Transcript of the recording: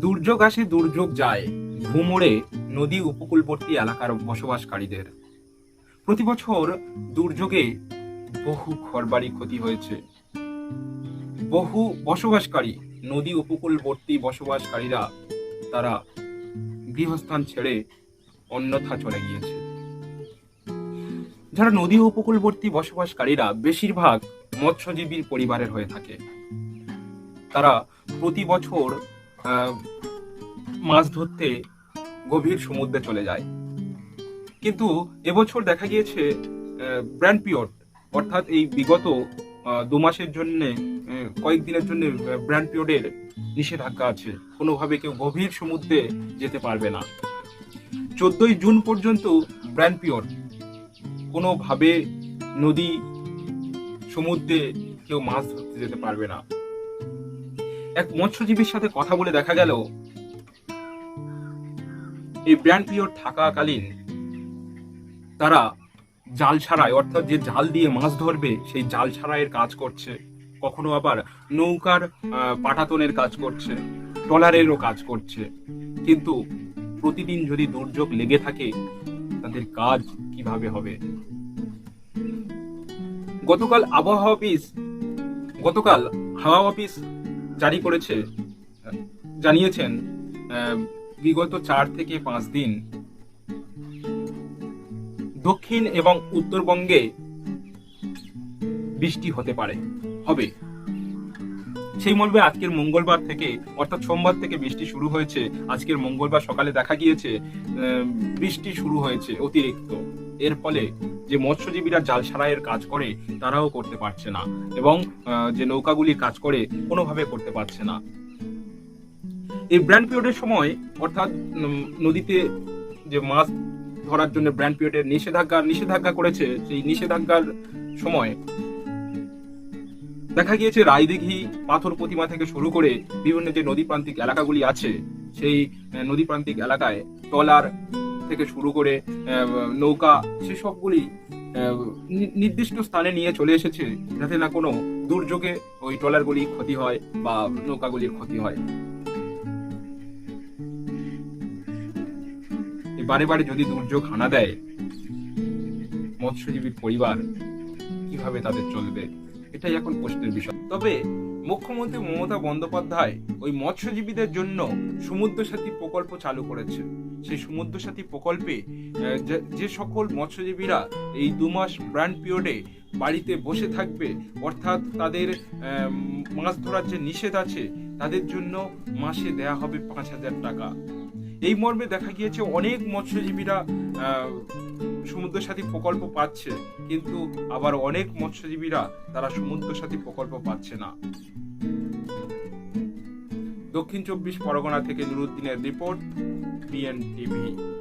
দুর্যোগ আসে, দুর্যোগ যায়। ঘুমোড়ে নদী, উপকূলবর্তী এলাকার বসবাসকারীদের। প্রতি বছর দুর্যোগে বহু ঘরবাড়ি ক্ষতি হয়েছে। বহু বসবাসকারী, নদী, উপকূলবর্তী বসবাসকারীরা তারা গৃহস্থান ছেড়ে অন্যথা চলে গিয়েছে। যারা নদী, উপকূলবর্তী বসবাসকারীরা, বেশিরভাগ মৎস্যজীবীর পরিবারের হয়ে থাকে। তারা প্রতি বছর মাছ ধরতে গভীর সমুদ্রে চলে যায়। কিন্তু এবছর দেখা গিয়েছে ব্র্যান্ড পিওর, অর্থাৎ এই বিগত দু মাসের জন্য কয়েকদিনের জন্য ব্র্যান্ড পিরিয়ডের নিষেধাজ্ঞা আছে। কোনোভাবে কেউ গভীর সমুদ্রে যেতে পারবে না। চোদ্দই জুন পর্যন্ত ব্র্যান্ড পিওর, কোনোভাবে নদী, সমুদ্রে কেউ মাছ ধরতে যেতে পারবে না। এক মৎস্যজীবীর সাথে কথা বলে দেখা গেল, এই ব্র্যান্ড পিরিয়ড থাকাকালীন তারা জাল ছাড়াই অর্থাৎ যে জাল দিয়ে মাছ ধরবে, সেই জাল ছাড়াইয়ের কাজ করছে। কখনো আবার নৌকার পাটাতনের কাজ করছে, ট্রলারেরও কাজ করছে। কিন্তু প্রতিদিন যদি দুর্যোগ লেগে থাকে, তাদের কাজ কীভাবে হবে? গতকাল আবহাওয়া অফিস, গতকাল হাওয়া অফিস জারি করেছে, জানিয়েছেন বিগত চার থেকে পাঁচ দিন। দক্ষিণ এবং উত্তরবঙ্গে বৃষ্টি হতে পারে, হবে। সেই মর্মে আজকের মঙ্গলবার থেকে, অর্থাৎ সোমবার থেকে বৃষ্টি শুরু হয়েছে। আজকের মঙ্গলবার সকালে দেখা গিয়েছে বৃষ্টি শুরু হয়েছে অতিরিক্ত। এর ফলে যে মৎস্যজীবীরা জাল সারাইয়ের কাজ করে, তারাও করতে পারছে না এবং যে নৌকাগুলি কাজ করে, কোনোভাবে করতে পারছে না। এই ব্র্যান্ড পিরিয়ডের সময়, অর্থাৎ নদীতে যে মাছ ধরার জন্য ব্র্যান্ড পিরিয়ডের নিষেধাজ্ঞা নিষেধাজ্ঞা করেছে, সেই নিষেধাজ্ঞার সময় দেখা গিয়েছে রায়দিঘি পাথর প্রতিমা থেকে শুরু করে বিভিন্ন যে নদী প্রান্তিক এলাকাগুলি আছে, সেই নদী প্রান্তিক এলাকায় ট্রলার থেকে শুরু করে নৌকা, সেসবগুলি নির্দিষ্ট স্থানে নিয়ে চলে এসেছে, যাতে না কোনো দুর্যোগে ওই ট্রলারগুলি ক্ষতি হয় বা নৌকাগুলির ক্ষতি হয়। বারে বারে যদি দুর্যোগ হানা দেয়, মৎস্যজীবীর পরিবার কীভাবে তাদের চলবে? এটাই এখন প্রশ্নের বিষয়। তবে মুখ্যমন্ত্রী মমতা বন্দ্যোপাধ্যায় ওই মৎস্যজীবীদের জন্য সমুদ্র সাথী প্রকল্প চালু করেছে সেই সমুদ্র সাথী প্রকল্পে যে- সকল মৎস্যজীবীরা এই দু মাস ব্র্যান্ড পিরিয়ডে বাড়িতে বসে থাকবে, অর্থাৎ তাদের মাছ ধরার যে নিষেধ আছে, তাদের জন্য মাসে দেয়া হবে পাঁচ হাজার টাকা। এই মর্মে দেখা গিয়েছে অনেক মৎস্যজীবীরা সমুদ্র সাথী প্রকল্প পাচ্ছে, কিন্তু আবার অনেক মৎস্যজীবীরা তারা সমুদ্র সাথী প্রকল্প পাচ্ছে না। দক্ষিণ চব্বিশ পরগনা থেকে নুরুদ্দিনের রিপোর্ট। TNTV